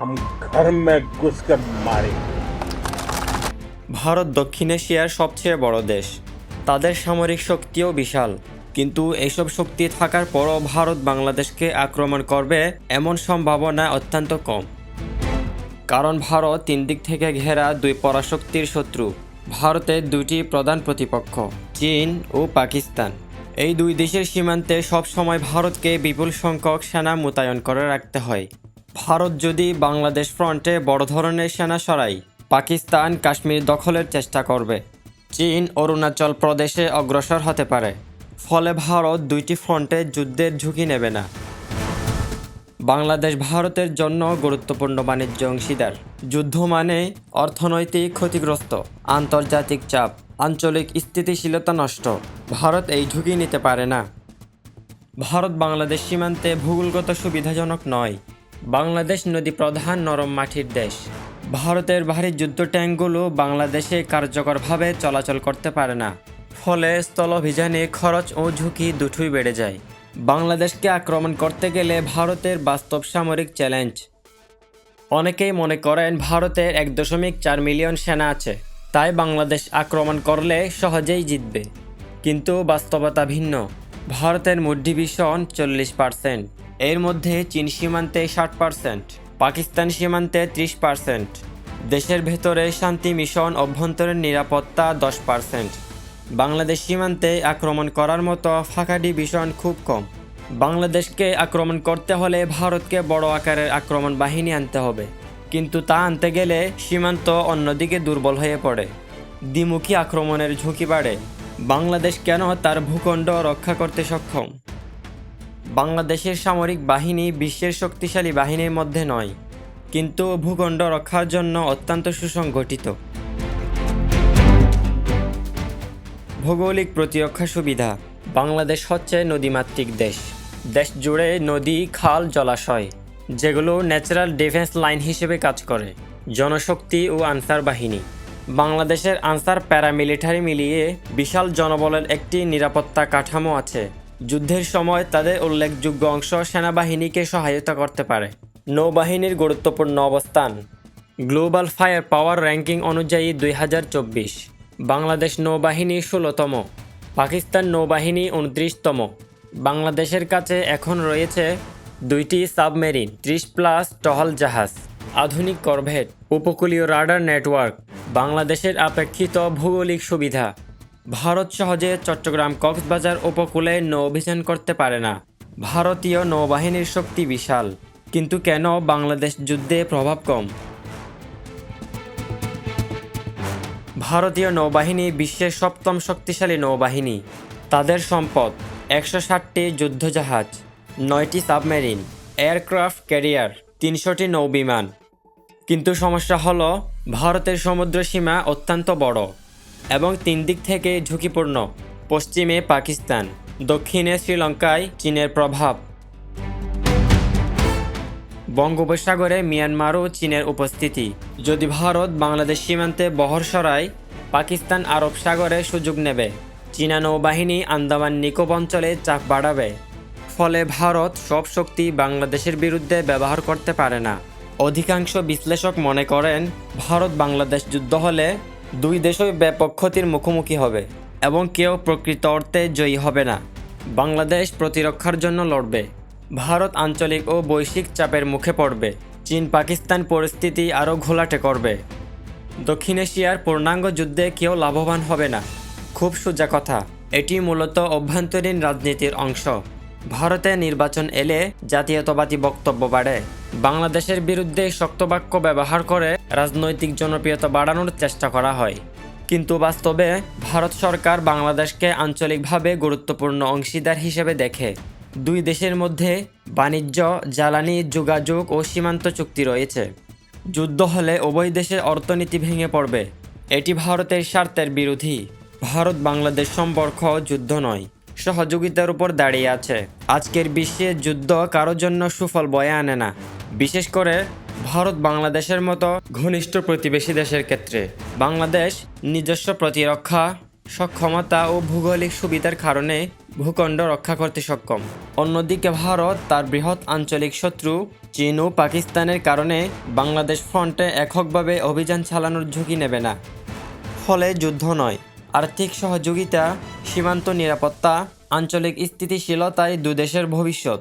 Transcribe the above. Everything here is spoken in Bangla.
हम घर में घुसकर मारेंगे ভারত দক্ষিণ এশিয়ার সবচেয়ে বড় দেশ তাদের সামরিক শক্তিও বিশাল কিন্তু এইসব শক্তি থাকার পরও ভারত বাংলাদেশকে আক্রমণ করবে এমন সম্ভাবনা অত্যন্ত কম কারণ ভারত তিন দিক থেকে ঘেরা দুই পরাশক্তির শত্রু ভারতের দুটি প্রধান প্রতিপক্ষ চীন ও পাকিস্তান এই দুই দেশের সীমান্তে সবসময় ভারতকে বিপুল সংখ্যক সেনা মোতায়েন করে রাখতে হয় ভারত যদি বাংলাদেশ ফ্রন্টে বড় ধরনের সেনা সরাই পাকিস্তান কাশ্মীর দখলের চেষ্টা করবে। চীন অরুণাচল প্রদেশে অগ্রসর হতে পারে, ফলে ভারত দুইটি ফ্রন্টে যুদ্ধের ঝুঁকি নেবে না। বাংলাদেশ ভারতের জন্য গুরুত্বপূর্ণ বাণিজ্য অংশীদার। যুদ্ধ মানে অর্থনৈতিক ক্ষতিগ্রস্ত, আন্তর্জাতিক চাপ, আঞ্চলিক স্থিতিশীলতা নষ্ট। ভারত এই ঝুঁকি নিতে পারে না। ভারত বাংলাদেশ সীমান্তে ভূগোলগত সুবিধাজনক নয় বাংলাদেশ নদী প্রধান নরম মাটির দেশ। ভারতের ভারী যুদ্ধ ট্যাঙ্কগুলো বাংলাদেশে কার্যকরভাবে চলাচল করতে পারে না। ফলে স্থলাভিযানে খরচ ও ঝুঁকি দুটোই বেড়ে যায়। বাংলাদেশকে আক্রমণ করতে গেলে ভারতের বাস্তব সামরিক চ্যালেঞ্জ। অনেকেই মনে করেন ভারতের এক দশমিক চার মিলিয়ন সেনা আছে। তাই বাংলাদেশ আক্রমণ করলে সহজেই জিতবে। কিন্তু বাস্তবতা ভিন্ন। ভারতের মোট ডিভিশন চল্লিশ পার্সেন্ট। এর মধ্যে চীন সীমান্তে ষাট পার্সেন্ট পাকিস্তান সীমান্তে ত্রিশ পার্সেন্ট দেশের ভেতরে শান্তি মিশন অভ্যন্তরীণ নিরাপত্তা দশ পার্সেন্ট বাংলাদেশ সীমান্তে আক্রমণ করার মতো ফাঁকা ডিভিশন খুব কম। বাংলাদেশকে আক্রমণ করতে হলে ভারতকে বড় আকারের আক্রমণ বাহিনী আনতে হবে, কিন্তু তা আনতে গেলে সীমান্ত অন্যদিকে দুর্বল হয়ে পড়ে। দ্বিমুখী আক্রমণের ঝুঁকি বাড়ে। বাংলাদেশ কেন তার ভূখণ্ড রক্ষা করতে সক্ষম? বাংলাদেশের সামরিক বাহিনী বিশ্বের শক্তিশালী বাহিনীর মধ্যে নয়, কিন্তু ভূখণ্ড রক্ষার জন্য অত্যন্ত সুসংগঠিত। ভৌগোলিক প্রতিরক্ষা সুবিধা, বাংলাদেশ হচ্ছে নদীমাতৃক দেশ। দেশ জুড়ে নদী, খাল, জলাশয়, যেগুলো ন্যাচারাল ডিফেন্স লাইন হিসেবে কাজ করে, জনশক্তি ও আনসার বাহিনী। বাংলাদেশের আনসার প্যারামিলিটারি মিলিয়ে বিশাল জনবলের একটি নিরাপত্তা কাঠামো আছে। যুদ্ধের সময় তাদের উল্লেখযোগ্য অংশ সেনাবাহিনীকে সহায়তা করতে পারে। নৌবাহিনীর গুরুত্বপূর্ণ অবস্থান। গ্লোবাল ফায়ার পাওয়ার র্যাঙ্কিং অনুযায়ী দুই হাজার চব্বিশ। বাংলাদেশ নৌবাহিনী ষোলোতম। পাকিস্তান নৌবাহিনী উনত্রিশতম বাংলাদেশের কাছে এখন রয়েছে দুইটি সাবমেরিন, ত্রিশ প্লাস টহল জাহাজ। আধুনিক করভেট, উপকূলীয় রাডার নেটওয়ার্ক, বাংলাদেশের আপেক্ষিত ভৌগোলিক সুবিধা। ভারত সহজে চট্টগ্রাম কক্সবাজার উপকূলে নৌ অভিযান করতে পারে না। ভারতীয় নৌবাহিনীর শক্তি বিশাল। কিন্তু কেন বাংলাদেশ যুদ্ধে প্রভাব কম? ভারতীয় নৌবাহিনী বিশ্বের সপ্তম শক্তিশালী নৌবাহিনী। তাদের সম্পদ একশো ষাটটি যুদ্ধজাহাজ, নয়টি সাবমেরিন, এয়ারক্রাফট ক্যারিয়ার, তিনশোটি নৌবিমান। কিন্তু সমস্যা হলো, ভারতের সমুদ্র সীমা অত্যন্ত বড়। এবং তিন দিক থেকে ঝুঁকিপূর্ণ, পশ্চিমে পাকিস্তান, দক্ষিণে শ্রীলঙ্কায় চীনের প্রভাব। বঙ্গোপসাগরে মিয়ানমারও চীনের উপস্থিতি। যদি ভারত বাংলাদেশ সীমান্তে বহর সরায়, পাকিস্তান আরব সাগরে সুযোগ নেবে। চীনা নৌবাহিনী আন্দামান নিকোব অঞ্চলে চাপ বাড়াবে। ফলে ভারত সব শক্তি বাংলাদেশের বিরুদ্ধে ব্যবহার করতে পারে না। অধিকাংশ বিশ্লেষক মনে করেন, ভারত বাংলাদেশ যুদ্ধ হলে দুই দেশই ব্যাপক ক্ষতির মুখোমুখি হবে এবং কেউ প্রকৃত অর্থে জয়ী হবে না। বাংলাদেশ প্রতিরক্ষার জন্য লড়বে। ভারত আঞ্চলিক ও বৈশ্বিক চাপের মুখে পড়বে। চীন পাকিস্তান পরিস্থিতি আরও ঘোলাটে করবে। দক্ষিণ এশিয়ার পূর্ণাঙ্গ যুদ্ধে কেউ লাভবান হবে না। খুব সোজা কথা, এটি মূলত অভ্যন্তরীণ রাজনীতির অংশ। ভারতে নির্বাচন এলে জাতীয়তাবাদী বক্তব্য বাড়ে। বাংলাদেশের বিরুদ্ধে শক্তবাক্য ব্যবহার করে রাজনৈতিক জনপ্রিয়তা বাড়ানোর চেষ্টা করা হয়। কিন্তু বাস্তবে ভারত সরকার বাংলাদেশকে আঞ্চলিকভাবে গুরুত্বপূর্ণ অংশীদার হিসেবে দেখে। দুই দেশের মধ্যে বাণিজ্য, জ্বালানি, যোগাযোগ ও সীমান্ত চুক্তি রয়েছে। যুদ্ধ হলে উভয় দেশের অর্থনীতি ভেঙে পড়বে। এটি ভারতের স্বার্থের বিরোধী। ভারত বাংলাদেশ সম্পর্ক যুদ্ধ নয়। সহযোগিতার উপর দাঁড়িয়ে আছে। আজকের বিশ্বে যুদ্ধ কারোর জন্য সুফল বয়ে আনে না। বিশেষ করে ভারত বাংলাদেশের মতো ঘনিষ্ঠ প্রতিবেশী দেশের ক্ষেত্রে। বাংলাদেশ নিজস্ব প্রতিরক্ষা, সক্ষমতা ও ভৌগোলিক সুবিধার কারণে ভূখণ্ড রক্ষা করতে সক্ষম। অন্যদিকে ভারত তার বৃহৎ আঞ্চলিক শত্রু চীন ও পাকিস্তানের কারণে বাংলাদেশ ফ্রন্টে এককভাবে অভিযান চালানোর ঝুঁকি নেবে না। ফলে যুদ্ধ নয়, আর্থিক সহযোগিতা সীমান্ত নিরাপত্তা আঞ্চলিক স্থিতিশীলতাই দুদেশের ভবিষ্যৎ।